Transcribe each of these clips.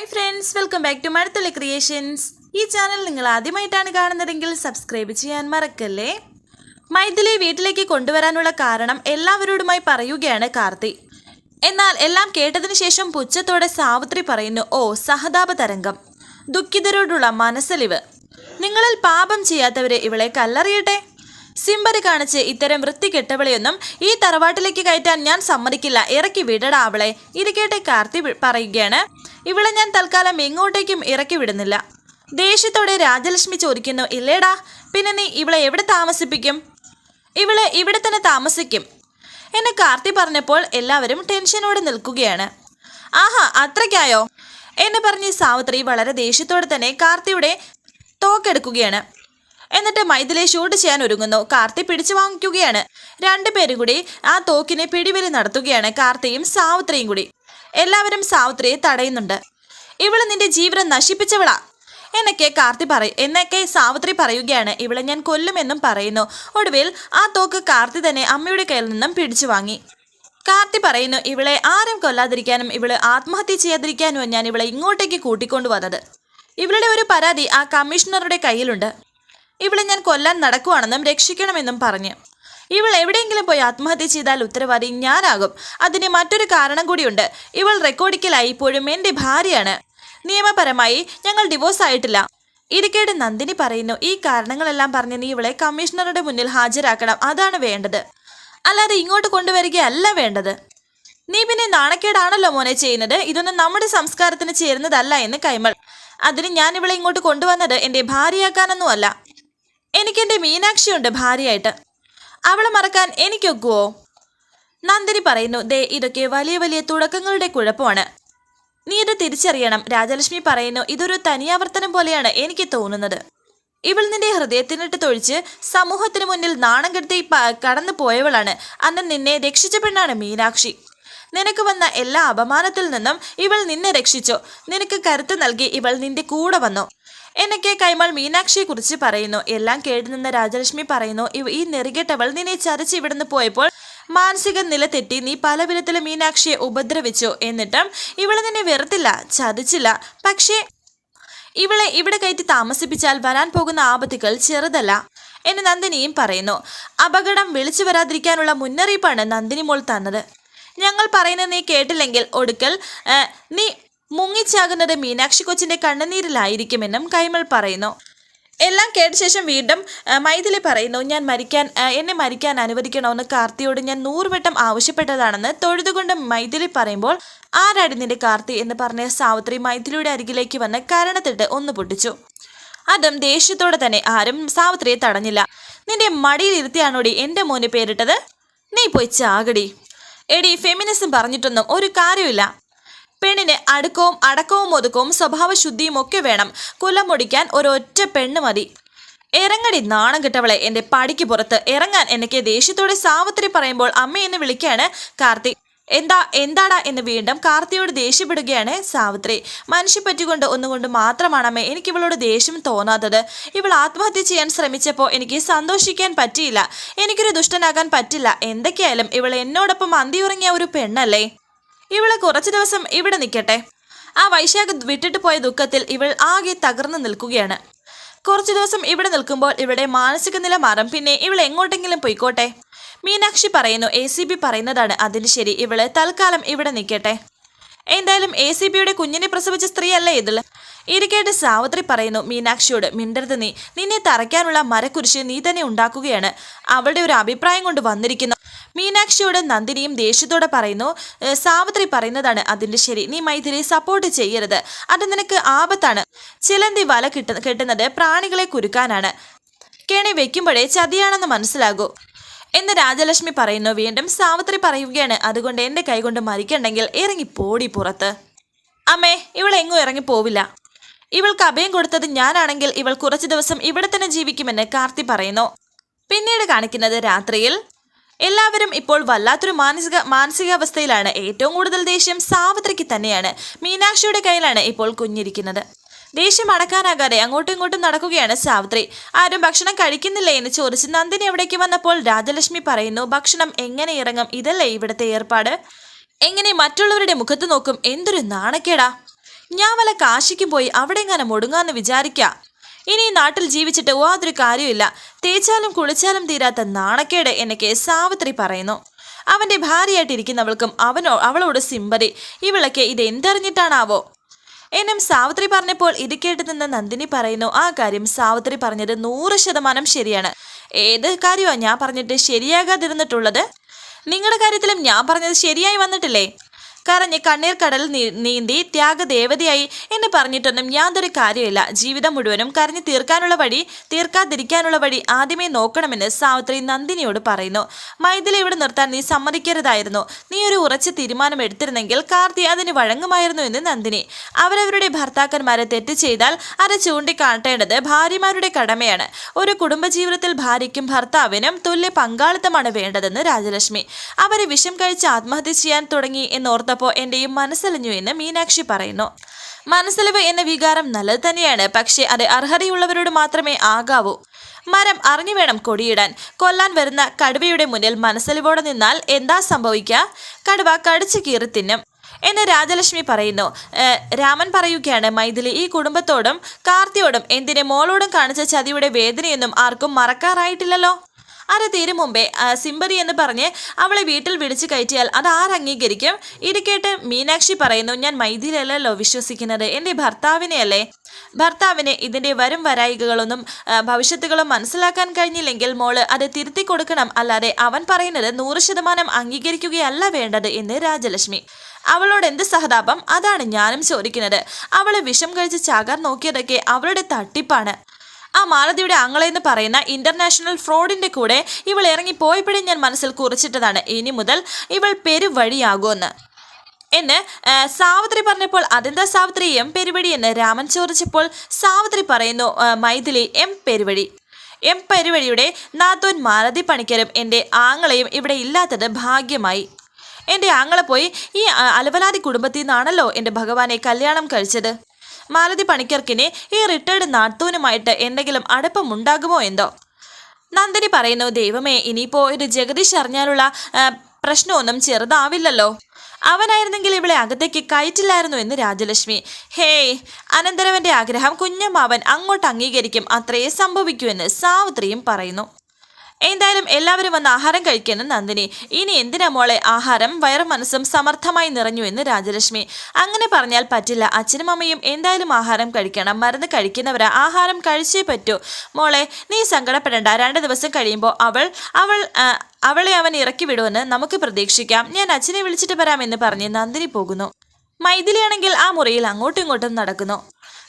Hi friends welcome back to Marathala creations ഈ channel നിങ്ങൾ ആദ്യമായിട്ടാണ് കാണുന്നതെങ്കിൽ സബ്സ്ക്രൈബ് ചെയ്യാൻ മറക്കല്ലേ? മൈഥിലി വീട്ടിലേക്ക് കൊണ്ടുവരാനുള്ള കാരണം എല്ലാവരോടുമായി പറയുകയാണ് കാർത്തി. എന്നാൽ എല്ലാം കേട്ടതിന് ശേഷം പുച്ഛത്തോടെ സാവിത്രി പറയുന്നു ഓ സഹതാപ തരംഗം ദുഃഖിതരോടുള്ള മനസ്സലിവ്. നിങ്ങളിൽ പാപം ചെയ്യാത്തവരെ ഇവളെ കല്ലെറിയട്ടെ? സിംബര് കാണിച്ച് ഇത്തരം വൃത്തി വൃത്തികെട്ടവളെയൊന്നും ഈ തറവാട്ടിലേക്ക് കയറ്റാൻ ഞാൻ സമ്മതിക്കില്ല. ഇറക്കി വിടടാ അവളെ. ഇത് കേട്ട് കാർത്തി പറയുകയാണ്. ഇവളെ ഞാൻ തൽക്കാലം എങ്ങോട്ടേക്കും ഇറക്കി വിടുന്നില്ല. ദേഷ്യത്തോടെ രാജലക്ഷ്മി ചോദിക്കുന്നു ഇല്ലേടാ പിന്നെ നീ ഇവളെ എവിടെ താമസിപ്പിക്കും? ഇവൾ ഇവിടെ തന്നെ താമസിക്കും. എന്നെ കാർത്തി പറഞ്ഞപ്പോൾ എല്ലാവരും ടെൻഷനോടെ നിൽക്കുകയാണ്. ആഹാ അത്രയ്ക്കായോ? എന്ന് പറഞ്ഞ് സാവിത്രി വളരെ ദേഷ്യത്തോടെ തന്നെ കാർത്തിയുടെ തോക്കെടുക്കുകയാണ്. എന്നിട്ട് മൈഥിലെ ഷൂട്ട് ചെയ്യാൻ ഒരുങ്ങുന്നു. കാർത്തി പിടിച്ചു വാങ്ങിക്കുകയാണ്. രണ്ടുപേരും കൂടി ആ തോക്കിനെ പിടിവലി നടത്തുകയാണ്. കാർത്തിയും സാവിത്രിയും കൂടി. എല്ലാവരും സാവിത്രിയെ തടയുന്നുണ്ട്. ഇവൾ നിന്റെ ജീവനം നശിപ്പിച്ചവളാ. എന്നൊക്കെ കാർത്തി പറയും. എന്നൊക്കെ സാവിത്രി പറയുകയാണ്. ഇവളെ ഞാൻ കൊല്ലുമെന്നും പറയുന്നു. ഒടുവിൽ ആ തോക്ക് കാർത്തി തന്നെ അമ്മയുടെ കയ്യിൽ നിന്നും പിടിച്ചു വാങ്ങി. കാർത്തി പറയുന്നു ഇവളെ ആരും കൊല്ലാതിരിക്കാനും ഇവൾ ആത്മഹത്യ ചെയ്യാതിരിക്കാനും ഞാൻ ഇവളെ ഇങ്ങോട്ടേക്ക് കൂട്ടിക്കൊണ്ടു വന്നത് ഇവളുടെ ഒരു പരാതി ആ കമ്മീഷണറുടെ കയ്യിലുണ്ട്. ഇവളെ ഞാൻ കൊല്ലാൻ നടക്കുവാണെന്നും രക്ഷിക്കണമെന്നും പറഞ്ഞു. ഇവൾ എവിടെയെങ്കിലും പോയി ആത്മഹത്യ ചെയ്താൽ ഉത്തരവാദി ഞാനാകും. അതിന് മറ്റൊരു കാരണം കൂടിയുണ്ട്. ഇവൾ റെക്കോർഡിക്കലായി ഇപ്പോഴും എന്റെ ഭാര്യയാണ്. നിയമപരമായി ഞങ്ങൾ ഡിവോഴ്സ് ആയിട്ടില്ല. ഇരിക്കേട് നന്ദിനി പറയുന്നു ഈ കാരണങ്ങളെല്ലാം പറഞ്ഞ് നീ ഇവളെ കമ്മീഷണറുടെ മുന്നിൽ ഹാജരാക്കണം. അതാണ് വേണ്ടത്. അല്ലാതെ ഇങ്ങോട്ട് കൊണ്ടുവരികയല്ല വേണ്ടത്. നീ പിന്നെ നാണക്കേടാണല്ലോ മോനെ ചെയ്യുന്നത്. ഇതൊന്നും നമ്മുടെ സംസ്കാരത്തിന് ചേരുന്നതല്ല എന്ന് കൈമൾ. അതിന് ഞാൻ ഇവളെ ഇങ്ങോട്ട് കൊണ്ടുവന്നത് എന്റെ ഭാര്യയാക്കാനൊന്നുമല്ല. എനിക്കെന്റെ മീനാക്ഷിയുണ്ട് ഭാര്യയായിട്ട്. അവളെ മറക്കാൻ എനിക്കൊക്കുവോ നന്ദിനി പറയുന്നു ദേ ഇതൊക്കെ വലിയ വലിയ തുടക്കങ്ങളുടെ കുഴപ്പമാണ്. നീ ഇത് തിരിച്ചറിയണം രാജലക്ഷ്മി പറയുന്നു ഇതൊരു തനിയാവർത്തനം പോലെയാണ് എനിക്ക് തോന്നുന്നത്. ഇവൾ നിന്റെ ഹൃദയത്തിനിട്ട് തൊഴിച്ച് സമൂഹത്തിന് മുന്നിൽ നാണം കെടുത്തി കടന്നു പോയവളാണ്. അന്ന് നിന്നെ രക്ഷിച്ച പെണ്ണാണ് മീനാക്ഷി. നിനക്ക് വന്ന എല്ലാ അപമാനത്തിൽ നിന്നും ഇവൾ നിന്നെ രക്ഷിച്ചു. നിനക്ക് കരുത്ത് നൽകി ഇവൾ നിന്റെ കൂടെ വന്നു. എന്നൊക്കെ കൈമൾ മീനാക്ഷിയെ കുറിച്ച് പറയുന്നു. എല്ലാം കേട്ടുനിന്ന രാജലക്ഷ്മി പറയുന്നു ഈ നെറികെട്ടവൾ നിന്നെ ചരച്ച് ഇവിടുന്ന് പോയപ്പോൾ മാനസിക നില തെറ്റി നീ പല വിധത്തിലും മീനാക്ഷിയെ ഉപദ്രവിച്ചു. എന്നിട്ടും ഇവളെ നിന്നെ വെറുത്തില്ല ചതിച്ചില്ല. പക്ഷേ ഇവളെ ഇവിടെ കയറ്റി താമസിപ്പിച്ചാൽ വരാൻ പോകുന്ന ആപത്തുകൾ ചെറുതല്ല എന്ന് നന്ദിനിയും പറയുന്നു. അപകടം വിളിച്ചു വരാതിരിക്കാനുള്ള മുന്നറിയിപ്പാണ് നന്ദിനി മോൾ തന്നത്. ഞങ്ങൾ പറയുന്നത് നീ കേട്ടില്ലെങ്കിൽ ഒടുക്കൽ നീ മുങ്ങിച്ചാകുന്നത് മീനാക്ഷി കൊച്ചിന്റെ കണ്ണുനീരിലായിരിക്കുമെന്നും കൈമൾ പറയുന്നു. എല്ലാം കേട്ട ശേഷം വീണ്ടും മൈഥിലി പറയുന്നു ഞാൻ മരിക്കാൻ എന്നെ മരിക്കാൻ അനുവദിക്കണമെന്ന് കാർത്തിയോട് ഞാൻ നൂറുവട്ടം ആവശ്യപ്പെട്ടതാണെന്ന് തൊഴുതുകൊണ്ട് മൈഥിലി പറയുമ്പോൾ ആരാടി നിന്റെ കാർത്തി? എന്ന് പറഞ്ഞ സാവിത്രി മൈഥിലിയുടെ അരികിലേക്ക് വന്ന് കരണത്തിട്ട് ഒന്ന് പൊട്ടിച്ചു. അതും ദേഷ്യത്തോടെ തന്നെ ആരും സാവിത്രിയെ തടഞ്ഞില്ല. നിന്റെ മടിയിൽ ഇരുത്തിയാണോടി എന്റെ മോന് പേരിട്ടത്? നീ പോയി ചാകടി. എടി ഫെമിനിസം പറഞ്ഞിട്ടൊന്നും ഒരു കാര്യമില്ല പെണ്ണിന് അടുക്കവും അടക്കവും ഒതുക്കവും സ്വഭാവശുദ്ധിയും ഒക്കെ വേണം. കുലമൊടിക്കാൻ ഒരൊറ്റ പെണ്ണ് മതി. ഇറങ്ങടി നാണം കിട്ടവളെ. എന്റെ പടിക്ക് പുറത്ത് ഇറങ്ങാൻ എനിക്ക് ദേഷ്യത്തോടെ സാവത്രി പറയുമ്പോൾ അമ്മ എന്ന് വിളിക്കാണ് കാർത്തി. എന്താ എന്താടാ എന്ന് വീണ്ടും കാർത്തിയോട് ദേഷ്യപ്പെടുകയാണ് സാവിത്രി. മനുഷ്യപ്പറ്റുകൊണ്ട് ഒന്നുകൊണ്ട് മാത്രമാണ് അമ്മേ എനിക്ക് ഇവളോട് ദേഷ്യം തോന്നാത്തത്. ഇവൾ ആത്മഹത്യ ചെയ്യാൻ ശ്രമിച്ചപ്പോൾ എനിക്ക് സന്തോഷിക്കാൻ പറ്റിയില്ല. എനിക്കൊരു ദുഷ്ടനാകാൻ പറ്റില്ല. എന്തൊക്കെയായാലും ഇവൾ എന്നോടൊപ്പം അന്തിയുറങ്ങിയ ഒരു പെണ്ണല്ലേ? ഇവൾ കുറച്ചു ദിവസം ഇവിടെ നിൽക്കട്ടെ. ആ വൈശാഖ് വിട്ടിട്ട് പോയ ദുഃഖത്തിൽ ഇവൾ ആകെ തകർന്നു നിൽക്കുകയാണ്. കുറച്ചു ദിവസം ഇവിടെ നിൽക്കുമ്പോൾ ഇവളുടെ മാനസിക നില മാറും. പിന്നെ ഇവൾ എങ്ങോട്ടെങ്കിലും പോയിക്കോട്ടെ. മീനാക്ഷി പറയുന്നു എ സി ബി പറയുന്നതാണ്. അതിന് ശരി ഇവൾ തൽക്കാലം ഇവിടെ നിൽക്കട്ടെ. എന്തായാലും എ സി ബിയുടെ കുഞ്ഞിനെ പ്രസവിച്ച സ്ത്രീയല്ലേ ഇതിൽ ഇരിക്കേട്ട് സാവിത്രി പറയുന്നു മീനാക്ഷിയോട് മിണ്ടരുത് നീ. നിന്നെ തറയ്ക്കാനുള്ള മരക്കുരിശ് നീ തന്നെ ഉണ്ടാക്കുകയാണ്. അവളുടെ ഒരു അഭിപ്രായം കൊണ്ട് വന്നിരിക്കുന്നു. മീനാക്ഷിയോട് നന്ദിനിയും ദേഷ്യത്തോടെ പറയുന്നു "ഏ, സാവിത്രി പറയുന്നതാണ് അതിന്റെ ശരി. നീ മൈഥിലിയെ സപ്പോർട്ട് ചെയ്യരുത്. അത് നിനക്ക് ആപത്താണ്. ചിലന്തി വല കിട്ട കെട്ടുന്നത് പ്രാണികളെ കുരുക്കാനാണ്. കെണി വെക്കുമ്പോഴേ ചതിയാണെന്ന് മനസ്സിലാകൂ. എന്ന് രാജലക്ഷ്മി പറയുന്നു. വീണ്ടും സാവിത്രി പറയുകയാണ് അതുകൊണ്ട് എന്റെ കൈകൊണ്ട് മരിക്കണ്ടെങ്കിൽ ഇറങ്ങി പോടി പുറത്ത്. അമ്മേ ഇവൾ എങ്ങും ഇറങ്ങി പോവില്ല. ഇവൾക്ക് അഭയം കൊടുത്തത് ഞാനാണെങ്കിൽ ഇവൾ കുറച്ചു ദിവസം ഇവിടെ തന്നെ ജീവിക്കുമെന്ന് കാർത്തി പറയുന്നു. പിന്നീട് കാണിക്കുന്നത് രാത്രിയിൽ എല്ലാവരും ഇപ്പോൾ വല്ലാത്തൊരു മാനസിക മാനസികാവസ്ഥയിലാണ്. ഏറ്റവും കൂടുതൽ ദേഷ്യം സാവിത്രിക്ക് തന്നെയാണ്. മീനാക്ഷിയുടെ കയ്യിലാണ് ഇപ്പോൾ കുഞ്ഞിരിക്കുന്നത്. ദേഷ്യം അടക്കാനാകാതെ അങ്ങോട്ടും ഇങ്ങോട്ടും നടക്കുകയാണ് സാവിത്രി. ആരും ഭക്ഷണം കഴിക്കുന്നില്ലേ എന്ന് ചോദിച്ച് നന്ദിനി എവിടേക്ക് വന്നപ്പോൾ രാജലക്ഷ്മി പറയുന്നു ഭക്ഷണം എങ്ങനെ ഇറങ്ങും? ഇതല്ലേ ഇവിടുത്തെ ഏർപ്പാട്? എങ്ങനെ മറ്റുള്ളവരുടെ മുഖത്ത് നോക്കും? എന്തൊരു നാണക്കേടാ. ഞാൻ വല്ല കാശിക്ക് പോയി അവിടെ എങ്ങനെ മുടുങ്ങാന്ന് വിചാരിക്കാം. ഇനി നാട്ടിൽ ജീവിച്ചിട്ട് യാതൊരു കാര്യമില്ല തേച്ചാലും കുളിച്ചാലും തീരാത്ത നാണക്കേട് എനിക്ക് സാവിത്രി പറയുന്നു. അവന്റെ ഭാര്യയായിട്ടിരിക്കുന്നവൾക്കും അവനോ അവളോട് സിമ്പതി. ഇവളൊക്കെ ഇത് എന്തറിഞ്ഞിട്ടാണാവോ എന്നും സാവിത്രി പറഞ്ഞപ്പോൾ ഇത് കേട്ട് നിന്ന് നന്ദിനി പറയുന്നു ആ കാര്യം സാവിത്രി പറഞ്ഞത് നൂറ് ശതമാനം ശരിയാണ്. ഏത് കാര്യമാണ് ഞാൻ പറഞ്ഞിട്ട് ശരിയാകാതിരുന്നിട്ടുള്ളത്? നിങ്ങളുടെ കാര്യത്തിലും ഞാൻ പറഞ്ഞത് ശരിയായി വന്നിട്ടില്ലേ? കരഞ്ഞ് കണ്ണീർ കടൽ നീന്തി ത്യാഗദേവതയായി എന്ന് പറഞ്ഞിട്ടൊന്നും യാതൊരു കാര്യമില്ല ജീവിതം മുഴുവനും കരഞ്ഞു തീർക്കാനുള്ള വഴി തീർക്കാതിരിക്കാനുള്ള വഴി ആദ്യമേ നോക്കണമെന്ന് സാവിത്രി നന്ദിനിയോട് പറയുന്നു. മൈഥിലി ഇവിടെ നിർത്താൻ നീ സമ്മതിക്കരുതായിരുന്നു. നീ ഒരു ഉറച്ച തീരുമാനം എടുത്തിരുന്നെങ്കിൽ കാർത്തി അതിന് വഴങ്ങുമായിരുന്നു എന്ന് നന്ദിനി. അവരവരുടെ ഭർത്താക്കന്മാരെ തെറ്റ് ചെയ്താൽ അത് ചൂണ്ടിക്കാട്ടേണ്ടത് ഭാര്യമാരുടെ കടമയാണ്. ഒരു കുടുംബജീവിതത്തിൽ ഭാര്യയ്ക്കും ഭർത്താവിനും തുല്യ പങ്കാളിത്തമാണ് വേണ്ടതെന്ന് രാജലക്ഷ്മി. അവരെ വിഷം കഴിച്ച് ആത്മഹത്യ ചെയ്യാൻ തുടങ്ങി എന്നോർത്തപ്പോൾ എന്റെയും മനസ്സലിഞ്ഞു എന്ന് മീനാക്ഷി പറയുന്നു. മനസ്സലിവ് എന്ന വികാരം നല്ലത് തന്നെയാണ്. പക്ഷേ അത് അർഹതയുള്ളവരോട് മാത്രമേ ആകാവൂ. മരം അറിഞ്ഞു വേണം കൊടിയിടാൻ. കൊല്ലാൻ വരുന്ന കടുവയുടെ മുന്നിൽ മനസ്സലിവോടെ നിന്നാൽ എന്താ സംഭവിക്കുക കടുവ കടിച്ചു കീറി തിന്നും. എന്ന് രാജലക്ഷ്മി പറയുന്നു. രാമൻ പറയുകയാണ് മൈഥിലി ഈ കുടുംബത്തോടും കാർത്തിയോടും എന്തിനെ മോളോടും കാണിച്ച ചതിയുടെ വേദനയൊന്നും ആർക്കും മറക്കാറായിട്ടില്ലല്ലോ. അത് തീരും മുമ്പേ സിംബരി എന്ന് പറഞ്ഞ് അവളെ വീട്ടിൽ വിളിച്ചു കയറ്റിയാൽ അത് ആരംഗീകരിക്കും അംഗീകരിക്കും? കേട്ട് മീനാക്ഷി പറയുന്നു ഞാൻ മൈഥിലല്ലോ വിശ്വസിക്കുന്നത് എന്റെ ഭർത്താവിനെയല്ലേ? ഭർത്താവിന് ഇതിന്റെ വരും വരായികകളൊന്നും ഭവിഷ്യത്തുകളും മനസ്സിലാക്കാൻ കഴിഞ്ഞില്ലെങ്കിൽ മോൾ അത് തിരുത്തി കൊടുക്കണം. അല്ലാതെ അവൻ പറയുന്നത് നൂറ് ശതമാനം അംഗീകരിക്കുകയല്ല വേണ്ടത് എന്ന് രാജലക്ഷ്മി. അവളോട് എന്ത് സഹതാപം? അതാണ് ഞാനും ചോദിക്കുന്നത്. അവളെ വിഷം കഴിച്ച് ചാകാൻ നോക്കിയതൊക്കെ അവളുടെ തട്ടിപ്പാണ്. ആ മാലതിയുടെ അങ്ങളെന്ന് പറയുന്ന ഇന്റർനാഷണൽ ഫ്രോഡിന്റെ കൂടെ ഇവൾ ഇറങ്ങി പോയപ്പോഴേ ഞാൻ മനസ്സിൽ കുറിച്ചിട്ടതാണ്. ഇനി മുതൽ ഇവൾ പെരുവഴിയാകുമെന്ന്. എന്ന് സാവിത്രി പറഞ്ഞപ്പോൾ അതെന്താ സാവിത്രി? എം പെരുവഴി എന്ന് രാമൻ ചോദിച്ചപ്പോൾ സാവിത്രി പറയുന്നു മൈഥിലി എം പെരുവഴി. എം പെരുവഴിയുടെ നാത്തോൻ മാലതി പണിക്കരും എന്റെ ആങ്ങളെയും ഇവിടെ ഇല്ലാത്തത് ഭാഗ്യമായി. എന്റെ ആങ്ങളെ പോയി ഈ അലവലാതി കുടുംബത്തിൽ നിന്നാണല്ലോ എന്റെ ഭഗവാനെ കല്യാണം കഴിച്ചത്. മാലതി പണിക്കർക്കിനെ ഈ റിട്ടയർഡ് നാട്ടൂനുമായിട്ട് എന്തെങ്കിലും അടുപ്പമുണ്ടാകുമോ എന്തോ? നന്ദിനി പറയുന്നു ദൈവമേ ഇനിയിപ്പോ ഒരു ജഗദീഷ് അറിഞ്ഞാലുള്ള പ്രശ്നമൊന്നും ചെറുതാവില്ലല്ലോ. അവനായിരുന്നെങ്കിൽ ഇവളെ അകത്തേക്ക് കയറ്റില്ലായിരുന്നു എന്ന് രാജലക്ഷ്മി. ഹേയ് അനന്തരവന്റെ ആഗ്രഹം കുഞ്ഞമാവൻ അങ്ങോട്ട് അംഗീകരിക്കും. അത്രയേ സംഭവിക്കൂ എന്ന് സാവിത്രിയും പറയുന്നു. എന്തായാലും എല്ലാവരും വന്ന് ആഹാരം കഴിക്കുന്നു നന്ദിനി. ഇനി എന്തിനാ മോളെ ആഹാരം? വയറും മനസ്സും സമർത്ഥമായി നിറഞ്ഞു എന്ന് രാജലക്ഷ്മി. അങ്ങനെ പറഞ്ഞാൽ പറ്റില്ല. അച്ഛനും അമ്മയും എന്തായാലും ആഹാരം കഴിക്കണം. മരുന്ന് കഴിക്കുന്നവരാ ആഹാരം കഴിച്ചേ പറ്റൂ. മോളെ നീ സങ്കടപ്പെടേണ്ട. രണ്ട് ദിവസം കഴിയുമ്പോൾ അവൾ അവൾ അവളെ അവൻ ഇറക്കി വിടുമെന്ന് നമുക്ക് പ്രതീക്ഷിക്കാം. ഞാൻ അച്ഛനെ വിളിച്ചിട്ട് വരാമെന്ന് പറഞ്ഞ് നന്ദിനി പോകുന്നു. മൈഥിലിയാണെങ്കിൽ ആ മുറിയിൽ അങ്ങോട്ടും ഇങ്ങോട്ടും നടക്കുന്നു.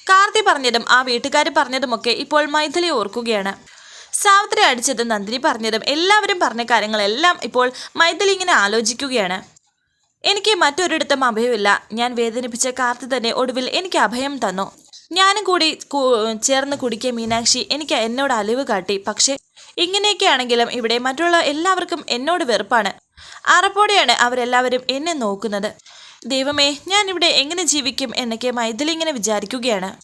കാർത്തി പറഞ്ഞതും ആ വീട്ടുകാർ പറഞ്ഞതുമൊക്കെ ഇപ്പോൾ മൈഥിലി ഓർക്കുകയാണ്. സാവിത്രി അടിച്ചതും നന്ദിനി പറഞ്ഞതും എല്ലാവരും പറഞ്ഞ കാര്യങ്ങളെല്ലാം ഇപ്പോൾ മൈഥിലി ഇങ്ങനെ ആലോചിക്കുകയാണ്. എനിക്ക് മറ്റൊരിടത്തും അഭയമില്ല. ഞാൻ വേദനിപ്പിച്ച കാർത്തി തന്നെ ഒടുവിൽ എനിക്ക് അഭയം തന്നു. ഞാനും കൂടി ചേർന്ന് കുടിക്കിയ മീനാക്ഷി എനിക്ക് എന്നോട് അലിവ് കാട്ടി. പക്ഷേ ഇങ്ങനെയൊക്കെ ആണെങ്കിലും ഇവിടെ മറ്റുള്ള എല്ലാവർക്കും എന്നോട് വെറുപ്പാണ്. അറപ്പോടെയാണ് അവരെല്ലാവരും എന്നെ നോക്കുന്നത്. ദൈവമേ ഞാൻ ഇവിടെ എങ്ങനെ ജീവിക്കും എന്നൊക്കെ മൈഥിലി ഇങ്ങനെ വിചാരിക്കുകയാണ്.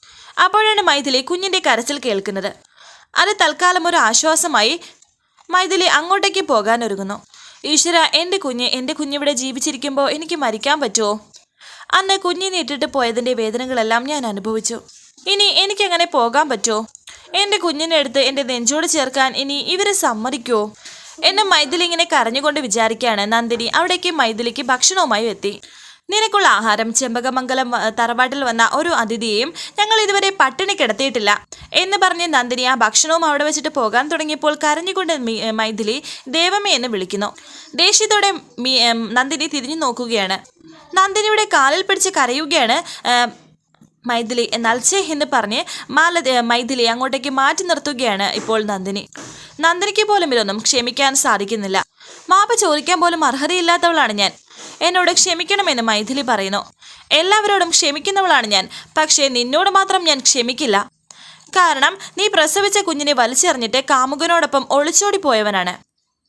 അപ്പോഴാണ് മൈഥിലി കുഞ്ഞിന്റെ കരച്ചിൽ കേൾക്കുന്നത്. അത് തൽക്കാലം ഒരു ആശ്വാസമായി മൈഥിലി അങ്ങോട്ടേക്ക് പോകാനൊരുങ്ങുന്നു ഈശ്വര എന്റെ കുഞ്ഞ് എന്റെ കുഞ്ഞിവിടെ ജീവിച്ചിരിക്കുമ്പോൾ എനിക്ക് മരിക്കാൻ പറ്റുമോ അന്ന് കുഞ്ഞിനെ ഇട്ടിട്ട് പോയതിന്റെ വേദനകളെല്ലാം ഞാൻ അനുഭവിച്ചു. ഇനി എനിക്കങ്ങനെ പോകാൻ പറ്റുമോ എന്റെ കുഞ്ഞിനെ അടുത്ത് എന്റെ നെഞ്ചോട് ചേർക്കാൻ ഇനി ഇവരെ സമ്മതിക്കുമോ എന്നെ മൈഥിലി ഇങ്ങനെ കരഞ്ഞുകൊണ്ട് വിചാരിക്കുകയാണ് നന്ദിനി അവിടേക്ക് മൈഥിലിക്ക് ഭക്ഷണവുമായി എത്തി. നിനക്കുള്ള ആഹാരം ചെമ്പകമംഗലം തറവാട്ടിൽ വന്ന ഒരു അതിഥിയെയും ഞങ്ങൾ ഇതുവരെ പട്ടിണി കിടത്തിയിട്ടില്ല എന്ന് പറഞ്ഞ് നന്ദിനി ആ ഭക്ഷണവും അവിടെ വെച്ചിട്ട് പോകാൻ തുടങ്ങിയപ്പോൾ കരഞ്ഞുകൊണ്ട് മൈഥിലി ദേവമേ എന്ന് വിളിക്കുന്നു. ദേഷ്യത്തോടെ നന്ദിനി തിരിഞ്ഞു നോക്കുകയാണ്. നന്ദിനിയുടെ കാലിൽ പിടിച്ച് കരയുകയാണ് മൈഥിലി. എന്നാൽ ചേ എന്ന് പറഞ്ഞ് മാല മൈഥിലി അങ്ങോട്ടേക്ക് മാറ്റി നിർത്തുകയാണ് ഇപ്പോൾ നന്ദിനി. നന്ദിനിക്ക് പോലും ഇതൊന്നും ക്ഷമിക്കാൻ സാധിക്കുന്നില്ല. മാപ്പ് ചോദിക്കാൻ പോലും അർഹതയില്ലാത്തവളാണ് ഞാൻ. എന്നോട് ക്ഷമിക്കണമെന്ന് മൈഥിലി പറയുന്നു. എല്ലാവരോടും ക്ഷമിക്കുന്നവളാണ് ഞാൻ. പക്ഷേ നിന്നോട് മാത്രം ഞാൻ ക്ഷമിക്കില്ല. കാരണം നീ പ്രസവിച്ച കുഞ്ഞിനെ വലിച്ചെറിഞ്ഞിട്ട് കാമുകനോടൊപ്പം ഒളിച്ചോടി പോയവനാണ്.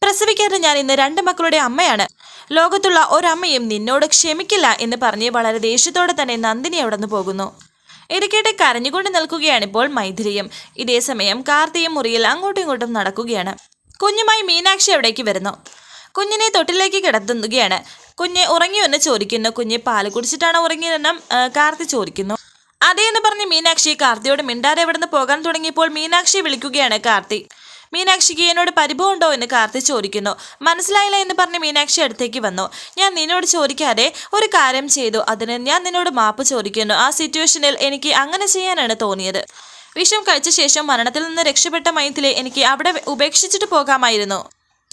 പ്രസവിക്കാതെ ഞാൻ ഇന്ന് രണ്ട് മക്കളുടെ അമ്മയാണ്. ലോകത്തുള്ള ഒരമ്മയും നിന്നോട് ക്ഷമിക്കില്ല എന്ന് പറഞ്ഞ് വളരെ ദേഷ്യത്തോടെ തന്നെ നന്ദിനി അവിടെ നിന്ന് പോകുന്നു ഇടയ്ക്കിടെ കരഞ്ഞുകൊണ്ട് നിൽക്കുകയാണിപ്പോൾ മൈഥിലിയും. ഇതേസമയം കാർത്തിയും മുറിയിൽ അങ്ങോട്ടും ഇങ്ങോട്ടും നടക്കുകയാണ്. കുഞ്ഞുമായി മീനാക്ഷി അവിടേക്ക് വരുന്നു. കുഞ്ഞിനെ തൊട്ടിലേക്ക് കിടത്തുകയാണ്. കുഞ്ഞെ ഉറങ്ങിയോ എന്ന് ചോദിക്കുന്നു. കുഞ്ഞ് പാൽ കുടിച്ചിട്ടാണ് ഉറങ്ങിയതെന്നും കാർത്തി ചോദിക്കുന്നു. അതേ എന്ന് പറഞ്ഞ് മീനാക്ഷി കാർത്തിയോട് മിണ്ടാതെ എവിടുന്ന് പോകാൻ തുടങ്ങിയപ്പോൾ മീനാക്ഷി വിളിക്കുകയാണ് കാർത്തി. മീനാക്ഷിക്ക് എന്നോട് പരിഭവം ഉണ്ടോ എന്ന് കാർത്തി ചോദിക്കുന്നു. മനസ്സിലായില്ല എന്ന് പറഞ്ഞ് മീനാക്ഷി അടുത്തേക്ക് വന്നു. ഞാൻ നിന്നോട് ചോദിക്കാതെ ഒരു കാര്യം ചെയ്തു. അതിന് ഞാൻ നിന്നോട് മാപ്പ് ചോദിക്കുന്നു. ആ സിറ്റുവേഷനിൽ എനിക്ക് അങ്ങനെ ചെയ്യാനാണ് തോന്നിയത്. വിഷം കഴിച്ച ശേഷം മരണത്തിൽ നിന്ന് രക്ഷപ്പെട്ട മയത്തിലെ എനിക്ക് അവിടെ ഉപേക്ഷിച്ചിട്ട് പോകാമായിരുന്നു.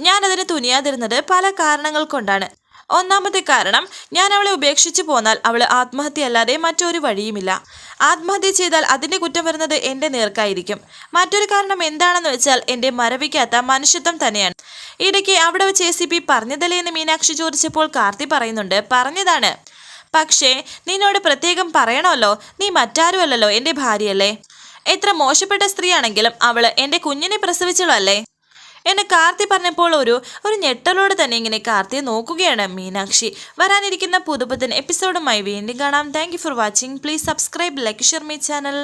ഞാനതിന് തുനിയാതിരുന്നത് പല കാരണങ്ങൾ കൊണ്ടാണ്. ഒന്നാമത്തെ കാരണം ഞാൻ അവളെ ഉപേക്ഷിച്ചു പോന്നാൽ അവൾ ആത്മഹത്യ അല്ലാതെ മറ്റൊരു വഴിയുമില്ല. ആത്മഹത്യ ചെയ്താൽ അതിന്റെ കുറ്റം വരുന്നത് എന്റെ നേർക്കായിരിക്കും. മറ്റൊരു കാരണം എന്താണെന്ന് വെച്ചാൽ എന്റെ മരവിക്കാത്ത മനുഷ്യത്വം തന്നെയാണ്. ഇടയ്ക്ക് അവിടെ വെച്ച് എ സി പി പറഞ്ഞതല്ലേ എന്ന് മീനാക്ഷി ചോദിച്ചപ്പോൾ കാർത്തി പറയുന്നുണ്ട് പറഞ്ഞതാണ്. പക്ഷേ നിന്നോട് പ്രത്യേകം പറയണമല്ലോ. നീ മറ്റാരുമല്ലല്ലോ എന്റെ ഭാര്യയല്ലേ? എത്ര മോശപ്പെട്ട സ്ത്രീയാണെങ്കിലും അവൾ എന്റെ കുഞ്ഞിനെ പ്രസവിച്ചളല്ലേ എന്നെ കാർത്തി പറഞ്ഞപ്പോൾ ഒരു ഒരു ഞെട്ടലോട് തന്നെ ഇങ്ങനെ കാർത്തിയെ നോക്കുകയാണ് മീനാക്ഷി. വരാനിരിക്കുന്ന പുതുപുത്തൻ എപ്പിസോഡുമായി വീണ്ടും കാണാം. Thank for watching please subscribe like share my channel